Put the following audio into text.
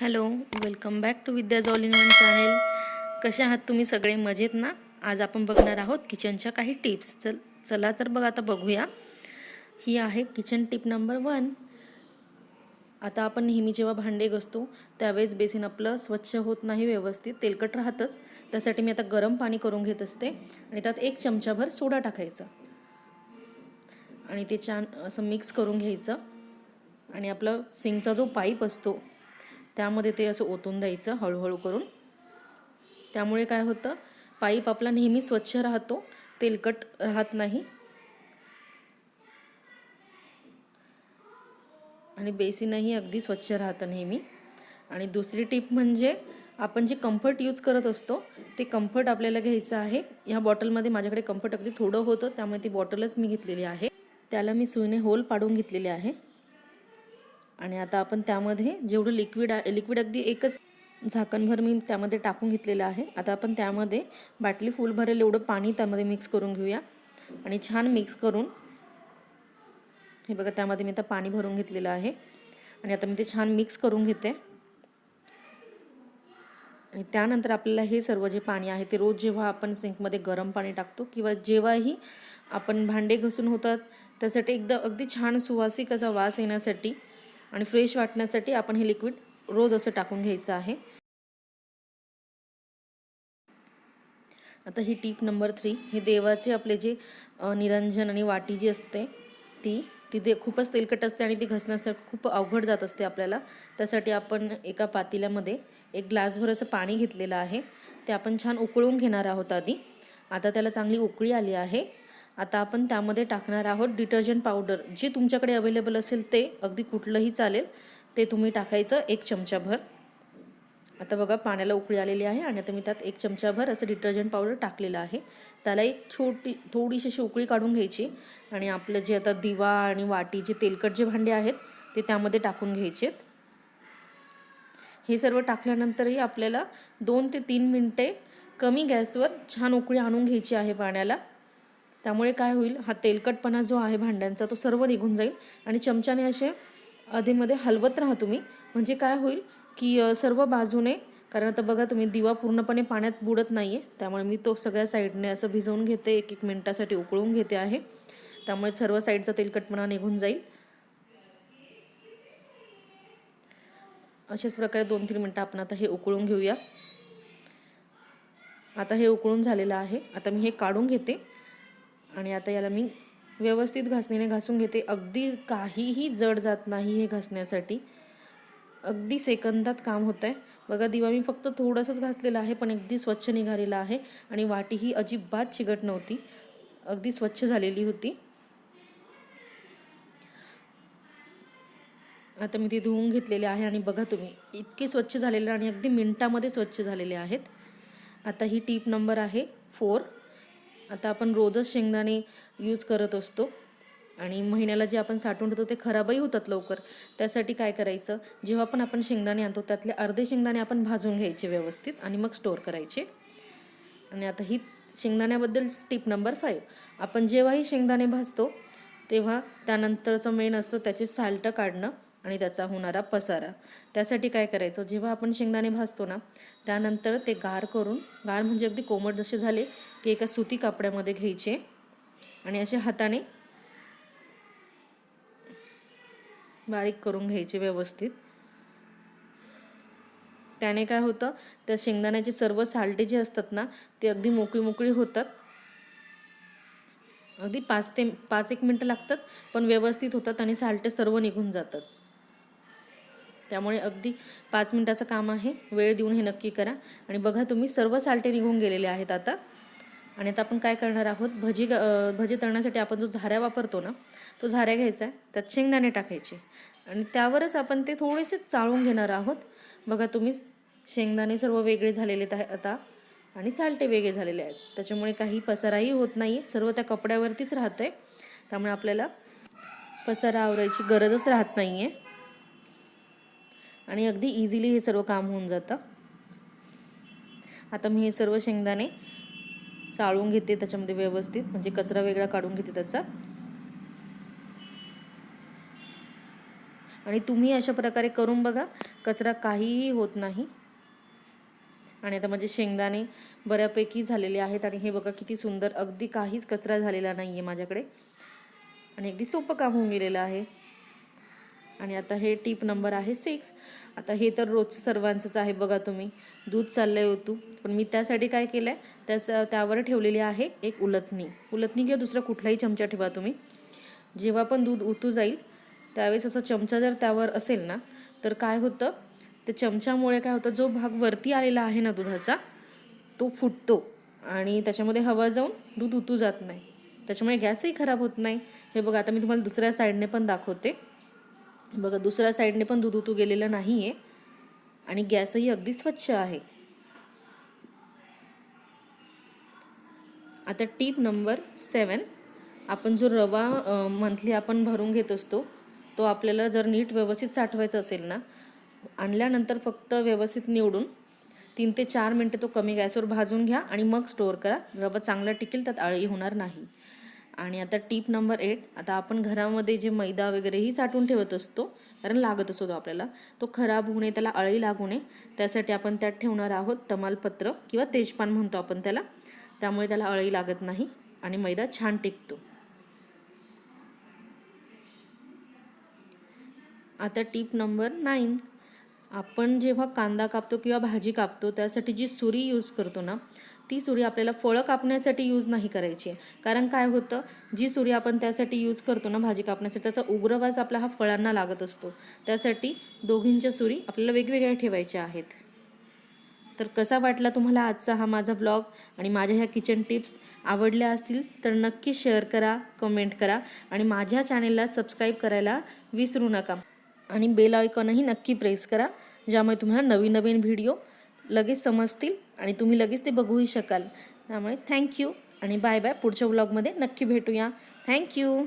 Hello welcome back to Vidya all in one channel. कसे आहात तुम्ही सगळे? मजेत ना? आज आपण बघणार आहोत किचनच्या काही टिप्स. चल चला तर बघ आता बघूया. ही आहे किचन टिप नंबर वन. आता आपण नेहमी जेव्हा भांडे घसतो त्यावेळेस बेसिन आपलं स्वच्छ होत नाही व्यवस्थित तेलकट राहतच. त्यासाठी मी आता गरम पाणी करून घेत असते आणि त्यात एक चमचाभर सोडा टाकायचा. आणि ते छान असं मिक्स करून घ्यायचं. आणि आपलं सिंकचा जो पाईप असतो त्यामध्ये ते असं ओतून द्यायचं हळूहळू करून. त्यामुळे काय होतं पाईप आपला नेहमी स्वच्छ राहतो तेलकट राहत नाही. आणि बेसिनही अगदी स्वच्छ राहतं नेहमी. आणि दुसरी टीप म्हणजे आपण जे कम्फर्ट यूज करत असतो ते कम्फर्ट आपल्याला घ्यायचं आहे. ह्या बॉटलमध्ये माझ्याकडे कम्फर्ट अगदी थोडं होतं त्यामुळे ती बॉटलच मी घेतलेली आहे. त्याला मी सुईने होल पाडून घेतलेले आहे. आणि आता आपण त्यामध्ये जेवढं लिक्विड आहे लिक्विड अगदी एकच झाकणभर मी त्यामध्ये टाकून घेतलेलं आहे. आता आपण त्यामध्ये बाटली फुल भरेल एवढं पाणी त्यामध्ये मिक्स करून घेऊया. आणि छान मिक्स करून हे बघा त्यामध्ये मी आता पाणी भरून घेतलेलं आहे. आणि आता मी ते छान मिक्स करून घेते. आणि त्यानंतर आपल्याला हे सर्व जे पाणी आहे ते रोज जेव्हा आपण सिंकमध्ये गरम पाणी टाकतो किंवा जेव्हाही आपण भांडे घसून होतात त्यासाठी एकदा अगदी छान सुवासिक असा वास येण्यासाठी आणि फ्रेश वाटण्यासाठी आपण हे लिक्विड रोज असं टाकून घ्यायचं आहे. आता ही टीप नंबर थ्री हे देवाचे आपले जे निरंजन आणि वाटी जी असते ती ती दे खूपच तेलकट असते आणि ती घसण्यासाठी खूप अवघड जात असते आपल्याला. त्यासाठी आपण एका पातेल्यामध्ये एक ग्लासभर असं पाणी घेतलेलं आहे. ते आपण छान उकळून घेणार आहोत आधी. आता त्याला चांगली उकळी आली आहे. आता आपण त्यामध्ये टाकणार आहोत डिटर्जंट पावडर. जे तुमच्याकडे अवेलेबल असेल ते अगदी कुठलंही चालेल ते तुम्ही टाकायचं एक चमचाभर. आता बघा पाण्याला उकळी आलेली आहे आणि आता मी त्यात एक चमचाभर असं डिटर्जंट पावडर टाकलेलं आहे. त्याला एक छोटी थोडीशी अशी उकळी काढून घ्यायची आणि आपलं जे आता दिवा आणि वाटी जे तेलकट जे भांडे आहेत ते त्यामध्ये टाकून घ्यायचेत. हे सर्व टाकल्यानंतरही आपल्याला दोन ते तीन मिनटे कमी गॅसवर छान उकळी आणून घ्यायची आहे पाण्याला. त्यामुळे काय होईल हा तेलकटपणा जो आहे भांड्यांचा तो सर्व निघून जाईल. आणि चमच्याने असे अधेमध्ये हलवत राहा तुम्ही. म्हणजे काय होईल की सर्व बाजूने कारण आता बघा तुम्ही दिवा पूर्णपणे पाण्यात बुडत नाही आहे त्यामुळे मी तो सगळ्या साईडने असं भिजवून घेते एक एक मिनटासाठी उकळून घेते आहे. त्यामुळे सर्व साईडचा तेलकटपणा निघून जाईल. अशाच प्रकारे दोन तीन मिनटं आपण आता हे उकळून घेऊया. आता हे उकळून झालेलं आहे. आता मी हे काढून घेते. आणि आता याला मी व्यवस्थित घासणीने घासून घेते. अगदी काहीही जड जात नाही हे घासण्यासाठी. अगदी सेकंदात काम होतं आहे बघा दिवा मी फक्त थोडंसंच घासलेलं आहे पण अगदी स्वच्छ निघालेलं आहे आणि वाटी ही अजिबात चिकट नव्हती. अगदी स्वच्छ झालेली होती. आता मी ते धुवून घेतलेले आहे आणि बघा तुम्ही इतके स्वच्छ झालेले आणि अगदी मिनटामध्ये स्वच्छ झालेले आहेत. आता ही टीप नंबर आहे फोर. आता आपण रोजच शेंगदाणे यूज करत असतो. आणि महिन्याला जे आपण साठवून ठेवतो ते खराबही होतात लवकर. त्यासाठी काय करायचं? जेव्हा पण आपण शेंगदाणे आणतो त्यातले अर्धे शेंगदाणे आपण भाजून घ्यायचे व्यवस्थित आणि मग स्टोअर करायचे. आणि आता ही शेंगदाण्याबद्दल टिप नंबर फाईव्ह आपण जेव्हाही शेंगदाणे भाजतो तेव्हा त्यानंतरचं मेन असतं त्याचे साल्टं काढणं. आणि त्याचा होणारा पसारा. त्यासाठी काय करायचं? जेव्हा आपण शेंगदाणे भाजतो ना त्यानंतर ते गार करून गार म्हणजे अगदी कोमट जसे झाले की एका सुती कापड्यामध्ये घ्यायचे आणि असे हाताने बारीक करून घ्यायचे व्यवस्थित. त्याने काय होतं त्या शेंगदाण्याचे सर्व साल्टे जे असतात ना ते अगदी मोकळी मोकळी होतात. अगदी पाच ते पाच एक मिनटं लागतात पण व्यवस्थित होतात आणि साल्टे सर्व निघून जातात. त्यामुळे अगदी पाच मिनटाचं काम आहे. वेळ देऊन हे नक्की करा. आणि बघा तुम्ही सर्व साल्टे निघून गेलेले आहेत आता. आणि आता आपण काय करणार आहोत? भजी भजी तळण्यासाठी आपण जो झाऱ्या वापरतो ना तो झाऱ्या घ्यायचा आहे. त्यात शेंगदाणे टाकायचे. आणि त्यावरच आपण ते थोडेसे चाळून घेणार आहोत. बघा तुम्ही शेंगदाणे सर्व वेगळे झालेले आहेत आता. आणि साल्टे वेगळे झालेले आहेत. त्याच्यामुळे काही पसाराही होत नाही आहे सर्व त्या कपड्यावरतीच राहतं आहे त्यामुळे आपल्याला पसारा आवरायची गरजच राहत नाही आहे आणि अगदी इझिली हे सर्व काम होऊन जातं. आता मी हे सर्व शेंगदाणे चाळून घेते त्याच्यामध्ये व्यवस्थित म्हणजे कचरा वेगळा काढून घेते त्याचा. आणि तुम्ही अशा प्रकारे करून बघा कचरा काहीही होत नाही. आणि आता माझे शेंगदाणे बऱ्यापैकी झालेले आहेत आणि हे बघा किती सुंदर अगदी काहीच कचरा झालेला नाही आहे माझ्याकडे. आणि अगदी सोपं काम होऊन गेलेलं आहे. आणि आता हे टीप नंबर आहे सिक्स आता हे तर रोज सर्वांचंच आहे बघा तुम्ही. दूध चाललंय होतो पण मी त्यासाठी काय केलं आहे त्यास त्यावर ठेवलेली आहे एक उलथणी. उलथणी किंवा दुसरा कुठलाही चमचा ठेवा तुम्ही. जेव्हा पण दूध उतू जाईल त्यावेळेस असा चमचा जर त्यावर असेल ना तर काय होतं? त्या चमच्यामुळे काय होतं? जो भाग वरती आलेला आहे ना दुधाचा तो फुटतो. आणि त्याच्यामध्ये हवा जाऊन दूध उतू जात नाही. त्याच्यामुळे गॅसही खराब होत नाही. हे बघा आता मी तुम्हाला दुसऱ्या साईडने पण दाखवते. बघा दुसऱ्या साईडने पण दूध उतू गेलेलं नाही आहे आणि गॅसही अगदी स्वच्छ आहे. आता टीप नंबर सेवन. आपण जो रवा मंथली आपण भरून घेत असतो तो आपल्याला जर नीट व्यवस्थित साठवायचा असेल ना आणल्यानंतर फक्त व्यवस्थित निवडून तीन ते चार मिनटं तो कमी गॅसवर भाजून घ्या आणि मग स्टोअर करा. रवा चांगला टिकेल त्यात आळी होणार नाही. आणि आता टीप नंबर एट आता आपण घरामध्ये जे मैदा वगैरेही साठवून ठेवत असतो कारण लागत असतो तो आपल्याला तो खराब होऊ नये त्याला अळी लागू नये त्यासाठी आपण त्यात ठेवणार आहोत तमालपत्र किंवा तेजपान म्हणतो आपण त्याला. त्यामुळे त्याला अळी लागत नाही आणि मैदा छान टिकतो. आता टीप नंबर नाईन आपण जेव्हा कांदा कापतो किंवा भाजी कापतो त्यासाठी जी सुरी यूज करतो ना ती सुरी आपल्याला फळं कापण्यासाठी यूज नाही करायची. आहे कारण काय होतं? जी सुरी आपण त्यासाठी यूज करतो ना भाजी कापण्यासाठी त्याचा उग्रवास आपला हा फळांना लागत असतो. त्यासाठी दोघींच्या सुरी आपल्याला वेगवेगळ्या ठेवायच्या आहेत. तर कसा वाटला तुम्हाला आजचा हा माझा ब्लॉग आणि माझ्या ह्या किचन टिप्स आवडल्या असतील तर नक्की शेअर करा कमेंट करा आणि माझ्या चॅनेलला सबस्क्राईब करायला विसरू नका. आणि बेल आयकॉनही नक्की प्रेस करा ज्यामुळे तुम्हाला नवीन नवीन व्हिडिओ लगेच समजतील आणि तुम्ही लगेच ते बघूही शकाल. त्यामुळे थँक्यू आणि बाय बाय पुढच्या व्लॉगमध्ये नक्की भेटूया. थँक्यू